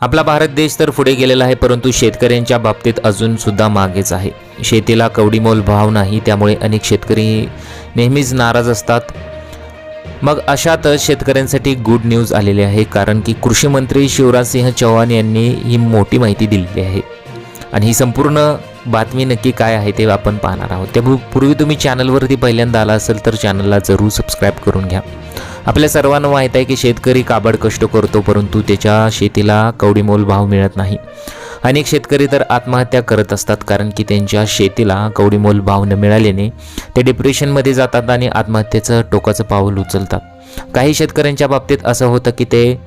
आपला भारत देश तर पुढे गेलेला आहे परंतु शेतकऱ्यांच्या बाबतीत अजून सुद्धा मागेच आहे. शेतीला कवडीमोल भाव नाही त्यामुळे अनेक शेतकरी नेहमीच नाराज असतात. मग अशातच शेतकऱ्यांसाठी गुड न्यूज आलेली आहे कारण की कृषी मंत्री शिवराजसिंह चौहान यांनी ही मोठी माहिती दिलेली आहे. आणि ही संपूर्ण बातमी नक्की काय आहे ते आपण पाहणार आहोत. त्या पूर्वी तुम्ही चॅनलवरती पहिल्यांदा आला असेल तर चॅनलला जरूर सबस्क्राईब करून घ्या. आपल्या सर्वांना माहीत आहे की शेतकरी काबड कष्ट करतो परंतु त्याच्या शेतीला कवडीमोल भाव मिळत नाही. अनेक शेतकरी तर आत्महत्या करत असतात कारण की त्यांच्या शेतीला कवडीमोल भाव न मिळाल्याने ते डिप्रेशनमध्ये जातात आणि आत्महत्येचं टोकाचं पाऊल उचलतात. काही शेतकऱ्यांच्या बाबतीत असं होतं की ते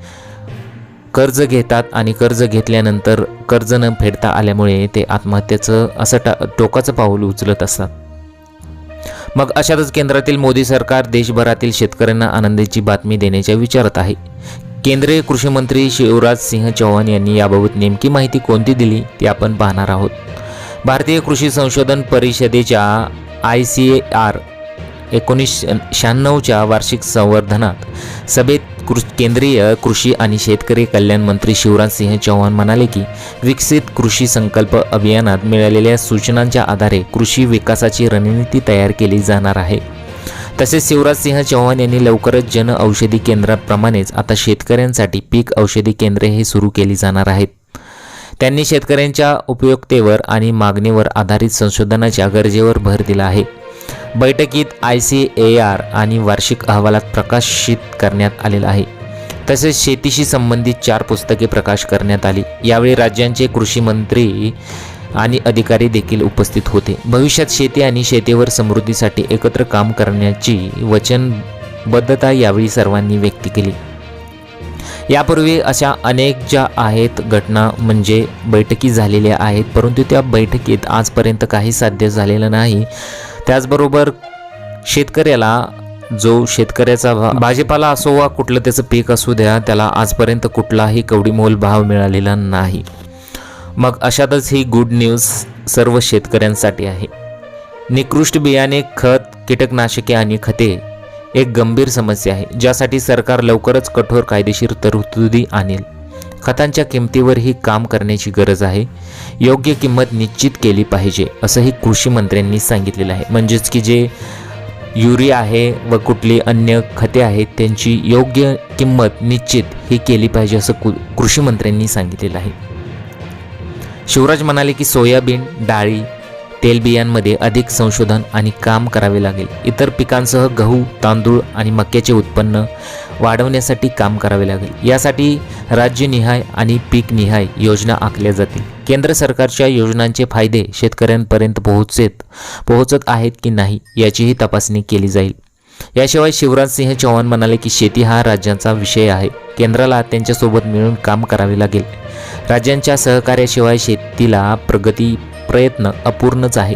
कर्ज घेतात आणि कर्ज घेतल्यानंतर कर्ज न फेडता आल्यामुळे ते आत्महत्येचं असं टा टोकाचं पाऊल उचलत असतात. मग अशातच केंद्रातील मोदी सरकार देशभरातील शेतकऱ्यांना आनंदाची बातमी देण्याच्या विचारात आहे. केंद्रीय कृषी मंत्री शिवराज सिंह चौहान यांनी याबाबत नेमकी माहिती कोणती दिली ती आपण पाहणार आहोत. भारतीय कृषी संशोधन परिषदेच्या आय सी ए आर एकोणीस शहाण्णवच्या वार्षिक संवर्धनात सभेत कृ केंद्रीय कृषी आणि शेतकरी कल्याण मंत्री शिवराज सिंह चौहान म्हणाले की विकसित कृषी संकल्प अभियानात मिळालेल्या सूचनांच्या आधारे कृषी विकासाची रणनीती तयार केली जाणार आहे. तसेच शिवराज सिंह चौहान यांनी लवकरच जन औषधी केंद्राप्रमाणेच आता शेतकऱ्यांसाठी पीक औषधी केंद्रे हे सुरू केली जाणार आहेत. त्यांनी शेतकऱ्यांच्या उपयुक्ततेवर आणि मागणीवर आधारित संशोधनाच्या गरजेवर भर दिला आहे. बैठकीत आय सी ए आर आणि वार्षिक अहवालात प्रकाशित करण्यात आलेला आहे. तसेच शेतीशी संबंधित चार पुस्तके प्रकाश करण्यात आली. यावेळी राज्यांचे कृषी मंत्री आणि अधिकारी देखील उपस्थित होते. भविष्यात शेती आणि शेतीवर समृद्धीसाठी एकत्र काम करण्याची वचनबद्धता यावेळी सर्वांनी व्यक्त केली. यापूर्वी अशा अनेक ज्या आहेत घटना म्हणजे बैठकी झालेल्या आहेत परंतु त्या बैठकीत आजपर्यंत काही साध्य झालेलं नाही. त्याचबरोबर शेतकऱ्याला जो शेतकऱ्याचा भा भाजीपाला असो वा कुठलं त्याचं पीक असू द्या त्याला आजपर्यंत कुठलाही कवडीमोल भाव मिळालेला नाही. मग अशातच ही गुड न्यूज सर्व शेतकऱ्यांसाठी आहे. निकृष्ट बियाणे खत कीटकनाशके आणि खते एक गंभीर समस्या आहे ज्यासाठी सरकार लवकरच कठोर कायदेशीर तरतुदी आणेल. खतांच्या किमतीवरही काम करण्याची गरज आहे. योग्य किंमत निश्चित केली पाहिजे असंही कृषी मंत्र्यांनी सांगितलेलं आहे. म्हणजेच की जे युरिया आहे व कुठली अन्य खते आहेत त्यांची योग्य किंमत निश्चित ही केली पाहिजे असं कु कृषी मंत्र्यांनी सांगितलेलं आहे. शिवराज म्हणाले की सोयाबीन डाळी तेलबियांमध्ये अधिक संशोधन आणि काम करावे लागेल. इतर पिकांसह गहू तांदूळ आणि मक्याचे उत्पन्न वाढवण्यासाठी काम करावे लागेल. यासाठी राज्यनिहाय आणि पीकनिहाय योजना आखल्या जातील. केंद्र सरकारच्या योजनांचे फायदे शेतकऱ्यांपर्यंत पोहोचत पोहोचत आहेत की नाही याचीही तपासणी केली जाईल. याशिवाय शिवराज सिंह चौहान म्हणाले की शेती हा राज्यांचा विषय आहे. केंद्राला त्यांच्यासोबत मिळून काम करावे लागेल. राज्यांच्या सहकार्याशिवाय शेतीला प्रगती प्रयत्न अपूर्णच आहे.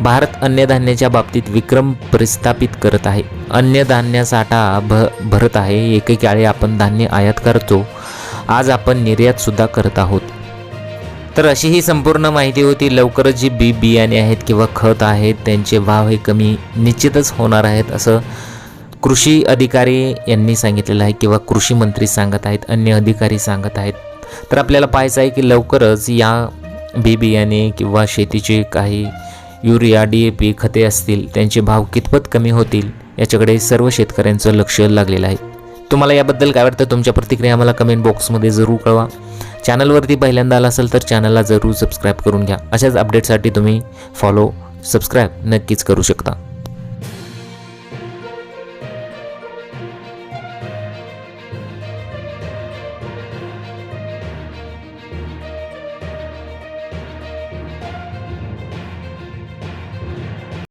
भारत अन्नधान्याच्या बाबतीत विक्रम प्रस्थापित करत आहे. अन्नधान्य साठा भ भरत आहे. एकेकाळी आपण धान्य आयात करतो. आज आपण निर्यातसुद्धा करत आहोत. तर अशी ही संपूर्ण माहिती होती. लवकरच जी बी बियाणे आहेत किंवा खत आहेत त्यांचे भाव हे कमी निश्चितच होणार आहेत असं कृषी अधिकारी यांनी सांगितलेलं आहे किंवा कृषी मंत्री सांगत आहेत अन्य अधिकारी सांगत आहेत. तर आपल्याला पाहायचं आहे की लवकरच या बी बियाणे किंवा शेतीचे काही युरिया डी ए पी खते असतील त्यांचे भाव कितपत कमी होतील याच्याकडे सर्व शेतकऱ्यांचं लक्ष लागलेलं आहे. तुम्हाला याबद्दल काय वाटतं? तुमच्या प्रतिक्रिया आम्हाला कमेंट बॉक्समध्ये जरूर कळवा. चॅनलवरती पहिल्यांदा आला असेल तर चॅनलला जरूर सबस्क्राईब करून घ्या. अशाच अपडेटसाठी तुम्ही फॉलो सबस्क्राईब नक्कीच करू शकता.